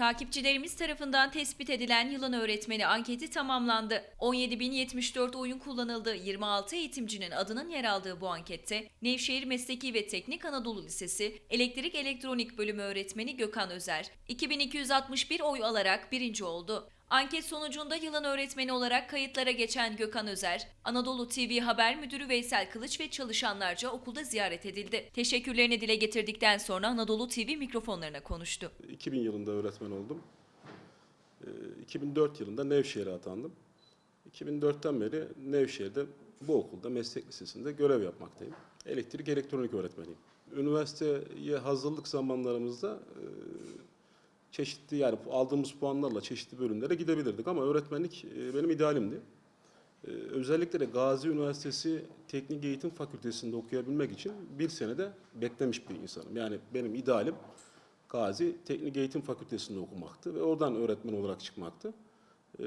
Takipçilerimiz tarafından tespit edilen yılın öğretmeni anketi tamamlandı. 17.074 oyun kullanıldı. 26 eğitimcinin adının yer aldığı bu ankette Nevşehir Mesleki ve Teknik Anadolu Lisesi Elektrik Elektronik Bölümü öğretmeni Gökhan Özer 2261 oy alarak birinci oldu. Anket sonucunda yılın öğretmeni olarak kayıtlara geçen Gökhan Özer, Anadolu TV Haber Müdürü Veysel Kılıç ve çalışanlarca okulda ziyaret edildi. Teşekkürlerini dile getirdikten sonra Anadolu TV mikrofonlarına konuştu. 2000 yılında öğretmen oldum. Ee, 2004 yılında Nevşehir'e atandım. 2004'ten beri Nevşehir'de bu okulda meslek lisesinde görev yapmaktayım. Elektrik elektronik öğretmeniyim. Üniversiteye hazırlık zamanlarımızda e, çeşitli yani aldığımız puanlarla çeşitli bölümlere gidebilirdik ama öğretmenlik e, benim idealimdi. Ee, Özellikle de Gazi Üniversitesi Teknik Eğitim Fakültesi'nde okuyabilmek için bir senede beklemiş bir insanım. Yani benim idealim Gazi Teknik Eğitim Fakültesi'nde okumaktı ve oradan öğretmen olarak çıkmaktı. Ee,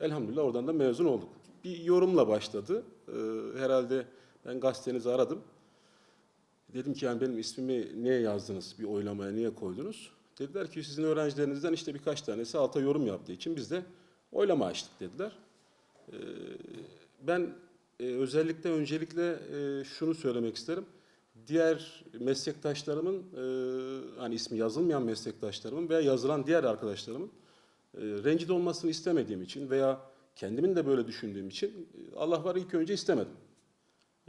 elhamdülillah oradan da mezun olduk. Bir yorumla başladı. Herhalde ben gazetenizi aradım. Dedim ki yani benim ismimi niye yazdınız, bir oylamaya niye koydunuz? Dediler ki sizin öğrencilerinizden işte birkaç tanesi alta yorum yaptığı için biz de oylama açtık dediler. Ee, Ben e, özellikle öncelikle e, şunu söylemek isterim. Diğer meslektaşlarımın, e, hani ismi yazılmayan meslektaşlarımın veya yazılan diğer arkadaşlarımın e, rencide olmasını istemediğim için veya kendimin de böyle düşündüğüm için e, Allah var ilk önce istemedim.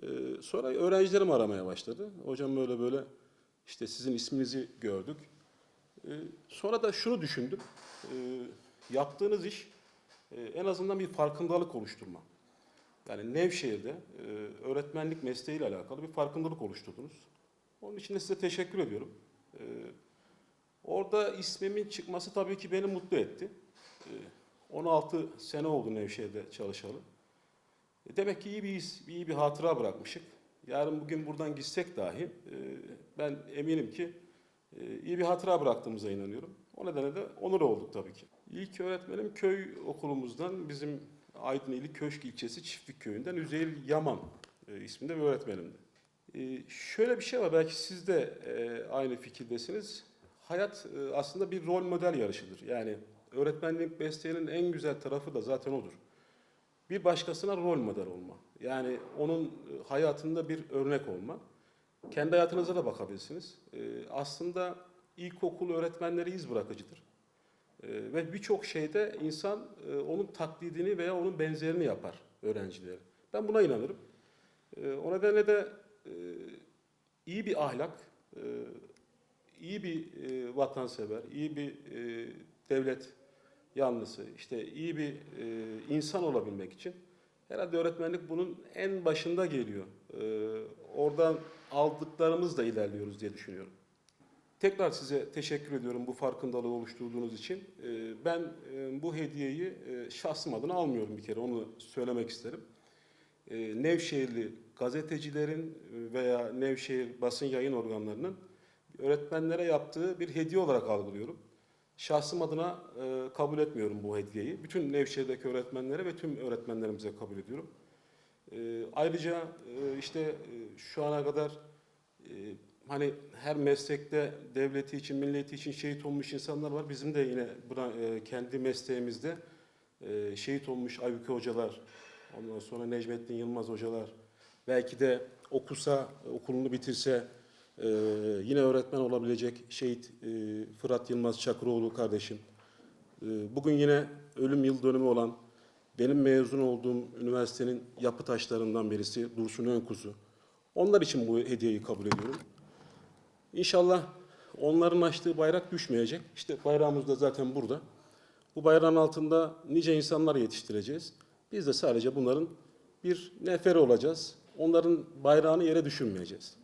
E, Sonra öğrencilerim aramaya başladı. Hocam böyle böyle işte sizin isminizi gördük. E, Sonra da şunu düşündüm. E, Yaptığınız iş e, en azından bir farkındalık oluşturma. Yani Nevşehir'de e, öğretmenlik mesleğiyle alakalı bir farkındalık oluşturdunuz. Onun için de size teşekkür ediyorum. E, Orada ismimin çıkması tabii ki beni mutlu etti. E, 16 sene oldu Nevşehir'de çalışalı. E, Demek ki iyi bir iz, iyi bir hatıra bırakmışık. Yarın bugün buradan gitsek dahi ben eminim ki iyi bir hatıra bıraktığımıza inanıyorum. O nedenle de onur olduk tabii ki. İlk öğretmenim köy okulumuzdan bizim Aydın ili Köşk ilçesi Çiftlik Köyü'nden Üzeyir Yaman e, isminde bir öğretmenimdi. E, şöyle bir şey var belki siz de e, aynı fikirdesiniz. Hayat e, aslında bir rol model yarışıdır. Yani öğretmenlik mesleğinin en güzel tarafı da zaten odur bir başkasına rol model olma. Yani onun hayatında bir örnek olma. Kendi hayatınıza da bakabilirsiniz. Ee, aslında ilkokul öğretmenleri iz bırakıcıdır. Ee, ve birçok şeyde insan e, onun taklidini veya onun benzerini yapar öğrencileri. Ben buna inanırım. Ee, o nedenle de e, iyi bir ahlak, e, iyi bir e, vatansever, iyi bir e, devlet yanlısı, işte iyi bir e, insan olabilmek için herhalde öğretmenlik bunun en başında geliyor. E, oradan aldıklarımızla ilerliyoruz diye düşünüyorum. Tekrar size teşekkür ediyorum bu farkındalığı oluşturduğunuz için. E, ben e, bu hediyeyi e, şahsım adına almıyorum bir kere onu söylemek isterim. E, Nevşehirli gazetecilerin veya Nevşehir basın yayın organlarının öğretmenlere yaptığı bir hediye olarak algılıyorum. Şahsım adına e, kabul etmiyorum bu hediyeyi. Bütün Nevşehir'deki öğretmenlere ve tüm öğretmenlerimize kabul ediyorum. E, ayrıca e, işte e, şu ana kadar e, hani her meslekte devleti için, milleti için şehit olmuş insanlar var. Bizim de yine buna, e, kendi mesleğimizde e, şehit olmuş Aybüke hocalar, ondan sonra Necmettin Yılmaz hocalar, belki de okusa, okulunu bitirse ee, yine öğretmen olabilecek şehit e, Fırat Yılmaz Çakıroğlu kardeşim. Ee, bugün yine ölüm yıl dönümü olan benim mezun olduğum üniversitenin yapı taşlarından birisi Dursun Önkuzu. Onlar için bu hediyeyi kabul ediyorum. İnşallah onların açtığı bayrak düşmeyecek. İşte bayrağımız da zaten burada. Bu bayrağın altında nice insanlar yetiştireceğiz. Biz de sadece bunların bir neferi olacağız. Onların bayrağını yere düşürmeyeceğiz.